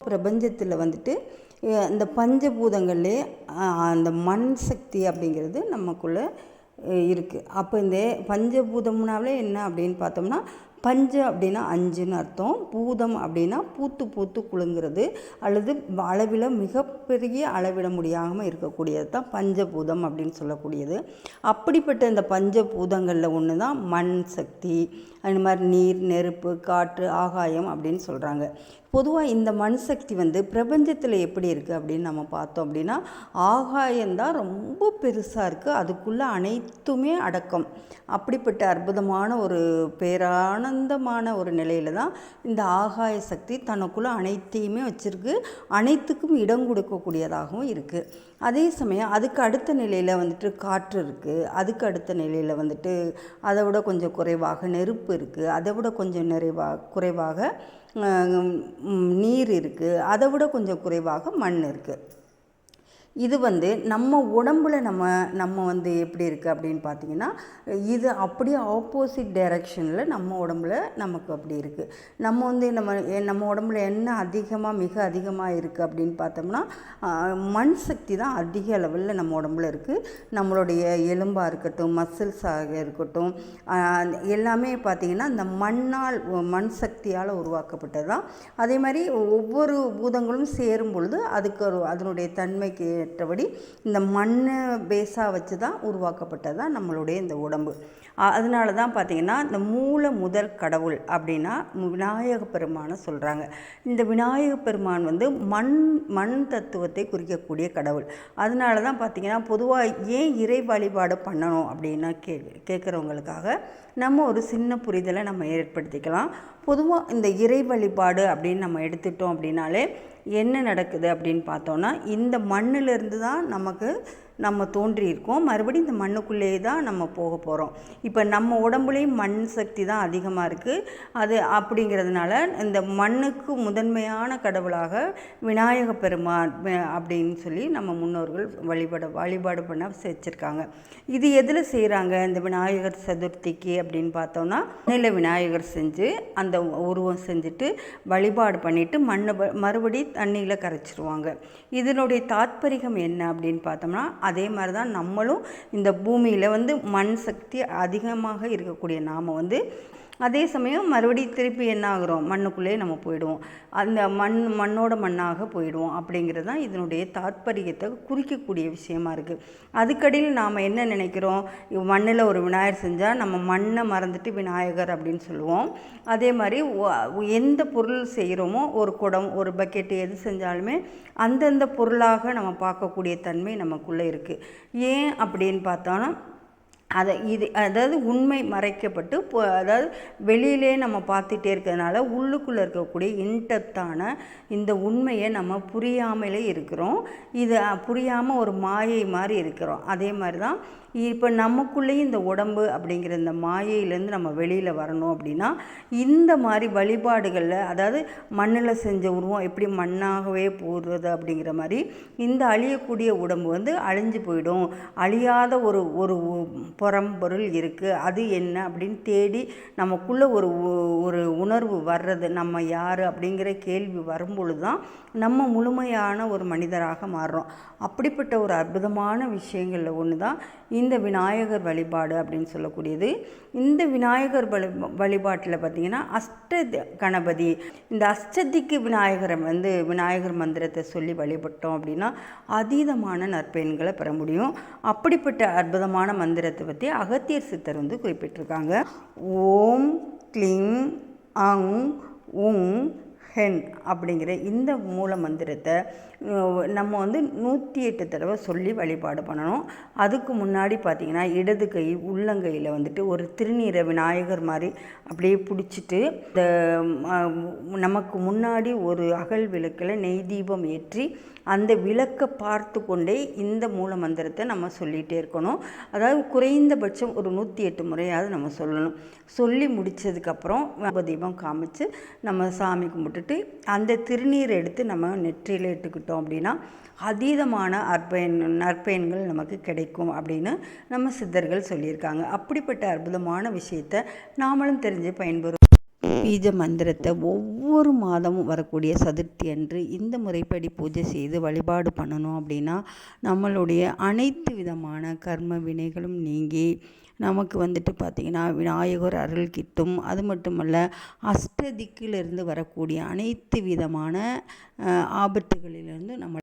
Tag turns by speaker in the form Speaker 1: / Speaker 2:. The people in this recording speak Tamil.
Speaker 1: பிரபஞ்சத்தில் வந்துட்டு இந்த பஞ்சபூதங்கள்லே அந்த மண் சக்தி அப்படிங்கிறது நமக்குள்ளே இருக்குது அப்போ இந்த பஞ்சபூதம்னாலே என்ன அப்படின்னு பார்த்தோம்னா பஞ்ச அப்படின்னா அஞ்சுன்னு அர்த்தம். பூதம் அப்படின்னா பூத்து பூத்து குலுங்குறது அல்லது அளவில் மிகப்பெரிய அளவிட முடியாமல் இருக்கக்கூடியது தான் பஞ்சபூதம் அப்படின்னு சொல்லக்கூடியது. அப்படிப்பட்ட இந்த பஞ்சபூதங்களில் ஒன்று தான் மண் சக்தி அந்த மாதிரி நீர் நெருப்பு காற்று ஆகாயம் அப்படின்னு சொல்கிறாங்க பொதுவாக இந்த மண் சக்தி வந்து பிரபஞ்சத்தில் எப்படி இருக்குது அப்படின்னு நம்ம பார்த்தோம் அப்படின்னா ஆகாயம்தான் ரொம்ப பெருசாக இருக்குது அதுக்குள்ளே அனைத்துமே அடக்கம். அப்படிப்பட்ட அற்புதமான ஒரு பேரான ஆனந்தமான ஒரு நிலையில் தான் இந்த ஆகாய சக்தி தனக்குள்ளே அனைத்தையுமே வச்சுருக்கு. அனைத்துக்கும் இடம் கொடுக்கக்கூடியதாகவும் இருக்குது அதே சமயம் அதுக்கு அடுத்த நிலையில் வந்துட்டு காற்று இருக்குது அதுக்கு அடுத்த நிலையில் வந்துட்டு அதை விட கொஞ்சம் குறைவாக நெருப்பு இருக்குது அதை விட கொஞ்சம் நிறைவாக குறைவாக நீர் இருக்குது அதை விட கொஞ்சம் குறைவாக மண் இருக்குது இது வந்து நம்ம உடம்புல நம்ம நம்ம வந்து எப்படி இருக்குது அப்படின்னு பார்த்தீங்கன்னா இது அப்படியே ஆப்போசிட் டைரக்ஷனில் நம்ம உடம்புல நமக்கு அப்படி இருக்குது நம்ம வந்து நம்ம எ- நம்ம உடம்புல என்ன அதிகமாக மிக அதிகமாக இருக்குது அப்படின்னு பார்த்தோம்னா மண் சக்தி தான் அதிக அளவில் நம்ம உடம்புல இருக்குது நம்மளுடைய எலும்பாக இருக்கட்டும் மசில்ஸாக இருக்கட்டும் எல்லாமே பார்த்திங்கன்னா இந்த மண்ணால் மண் சக்தியால் உருவாக்கப்பட்டது தான் அதே மாதிரி ஒவ்வொரு பூதங்களும் சேரும் பொழுது அதுக்கு ஒரு அதனுடைய தன்மைக்கு தேவையற்றபடி இந்த மண்ணை பேஸாக வச்சு தான் உருவாக்கப்பட்டது தான் நம்மளுடைய இந்த உடம்பு. அதனால தான் பார்த்திங்கன்னா இந்த மூல முதல் கடவுள் அப்படின்னா விநாயக பெருமானை சொல்கிறாங்க இந்த விநாயக பெருமான் வந்து மண் மண் தத்துவத்தை குறிக்கக்கூடிய கடவுள். அதனால தான் பார்த்திங்கன்னா பொதுவாக ஏன் இறை வழிபாடு பண்ணணும் அப்படின்னா கே கேட்குறவங்களுக்காக நம்ம ஒரு சின்ன புரிதலை நம்ம ஏற்படுத்திக்கலாம். பொதுவாக இந்த இறை வழிபாடு அப்படின்னு நம்ம எடுத்துட்டோம் அப்படின்னாலே என்ன நடக்குது அப்படின்னு பார்த்தோன்னா இந்த மண்ணிலிருந்து தான் நமக்கு நம்ம தோன்றியிருக்கோம். மறுபடியும் இந்த மண்ணுக்குள்ளேயே தான் நம்ம போக போகிறோம் இப்போ நம்ம உடம்புலேயும் மண் சக்தி தான் அதிகமாக இருக்குது அது அப்படிங்கிறதுனால இந்த மண்ணுக்கு முதன்மையான கடவுளாக விநாயக பெருமான் அப்படின்னு சொல்லி நம்ம முன்னோர்கள் வழிபாடு வழிபாடு பண்ண வச்சுருக்காங்க. இது எதில் செய்கிறாங்க இந்த விநாயகர் சதுர்த்திக்கு அப்படின்னு பார்த்தோம்னா மண்ணில் விநாயகர் செஞ்சு அந்த உருவம் செஞ்சுட்டு வழிபாடு பண்ணிவிட்டு மண்ணை மறுபடி தண்ணியில் கரைச்சிருவாங்க. இதனுடைய தாத்பரிகம் என்ன அப்படின்னு பார்த்தோம்னா அதே மாதிரி தான் நம்மளும் இந்த பூமியில் வந்து மண் சக்தி அதிகமாக இருக்கக்கூடிய நாம் வந்து அதே சமயம் மறுபடியும் திருப்பி என்ன ஆகுறோம் மண்ணுக்குள்ளே நம்ம போயிடுவோம். அந்த மண் மண்ணோட மண்ணாக போயிடுவோம் அப்படிங்கிறது தான் இதனுடைய தாற்பயத்தை குறிக்கக்கூடிய விஷயமா இருக்குது அதுக்கடியில் நாம் என்ன நினைக்கிறோம்? மண்ணில் ஒரு விநாயகர் செஞ்சால் நம்ம மண்ணை மறந்துட்டு விநாயகர் அப்படின்னு சொல்லுவோம். அதே மாதிரி எந்த பொருள் செய்கிறோமோ ஒரு குடம் ஒரு பக்கெட்டு எது செஞ்சாலுமே அந்தந்த பொருளாக நம்ம பார்க்கக்கூடிய தன்மை நமக்குள்ளே இருக்குது ஏன் அப்படின்னு பார்த்தோன்னா அதை இது அதாவது உண்மை மறைக்கப்பட்டு இப்போ அதாவது வெளியிலே நம்ம பார்த்துட்டே இருக்கிறதுனால உள்ளுக்குள்ளே இருக்கக்கூடிய இன்டெப்த்தான இந்த உண்மையை நம்ம புரியாமலே இருக்கிறோம். இது புரியாமல் ஒரு மாயை மாதிரி இருக்கிறோம். அதே மாதிரி தான் இப்போ நமக்குள்ளேயும் இந்த உடம்பு அப்படிங்கிற இந்த மாயையிலேருந்து நம்ம வெளியில் வரணும் அப்படின்னா இந்த மாதிரி வழிபாடுகளில் அதாவது மண்ணில் செஞ்ச உருவம் எப்படி மண்ணாகவே போடுறது அப்படிங்கிற மாதிரி இந்த அழியக்கூடிய உடம்பு வந்து அழிஞ்சு போயிடும். அழியாத ஒரு ஒரு புறம்பொருள் இருக்குது அது என்ன அப்படின்னு தேடி நமக்குள்ளே ஒரு ஒரு உணர்வு வர்றது நம்ம யார் அப்படிங்கிற கேள்வி வரும்பொழுது தான் நம்ம முழுமையான ஒரு மனிதராக மாறுறோம். அப்படிப்பட்ட ஒரு அற்புதமான விஷயங்களில் ஒன்று தான் இந்த விநாயகர் வழிபாடு அப்படின்னு சொல்லக்கூடியது. இந்த விநாயகர் வழி வழிபாட்டில் பார்த்திங்கன்னா அஷ்ட கணபதி இந்த அஷ்டதிக்கு விநாயகரை வந்து விநாயகர் மந்திரத்தை சொல்லி வழிபட்டோம் அப்படின்னா அதீதமான நற்பயன்களை பெற முடியும். அப்படிப்பட்ட அற்புதமான மந்திரத்தை பற்றி அகத்தியர் சித்தர் வந்து குறிப்பிட்டிருக்காங்க. ஓம் கிளிங் அங் உங் ஹென் அப்படிங்கிற இந்த மூல மந்திரத்தை நம்ம வந்து நூற்றி எட்டு தடவை சொல்லி வழிபாடு பண்ணணும். அதுக்கு முன்னாடி பார்த்திங்கன்னா இடது கை உள்ளங்கையில் வந்துட்டு ஒரு திருநீரை விநாயகர் மாதிரி அப்படியே பிடிச்சிட்டு இந்த நமக்கு முன்னாடி ஒரு அகல் விளக்கில் நெய் தீபம் ஏற்றி அந்த விளக்கை பார்த்து கொண்டே இந்த மூல மந்திரத்தை நம்ம சொல்லிகிட்டே இருக்கணும். அதாவது குறைந்தபட்சம் ஒரு நூற்றி எட்டு முறையாவது நம்ம சொல்லணும். சொல்லி முடித்ததுக்கப்புறம் தீபம் காமிச்சு நம்ம சாமி கும்பிட்டுட்டு அந்த திருநீரை எடுத்து நம்ம நெற்றியில் இட்டுக்கிட்டோம் அப்படின்னா அதீதமான அற்பயன் நற்பயன்கள் நமக்கு கிடைக்கும் அப்படின்னு நம்ம சித்தர்கள் சொல்லியிருக்காங்க. அப்படிப்பட்ட அற்புதமான விஷயத்தை நாமளும் தெரிஞ்சு பயன்பெறும் பீஜ மந்திரத்தை ஒவ்வொரு மாதமும் வரக்கூடிய சதுர்த்தி அன்று இந்த முறைப்படி பூஜை செய்து வழிபாடு பண்ணணும் அப்படின்னா நம்மளுடைய அனைத்து விதமான கர்ம வினைகளும் நீங்கி நமக்கு வந்துட்டு பார்த்திங்கன்னா விநாயகர் அருள் கிட்டும் அது மட்டுமல்ல அஷ்டதிக்கிலிருந்து வரக்கூடிய அனைத்து விதமான ஆபத்துகளிலிருந்து நம்ம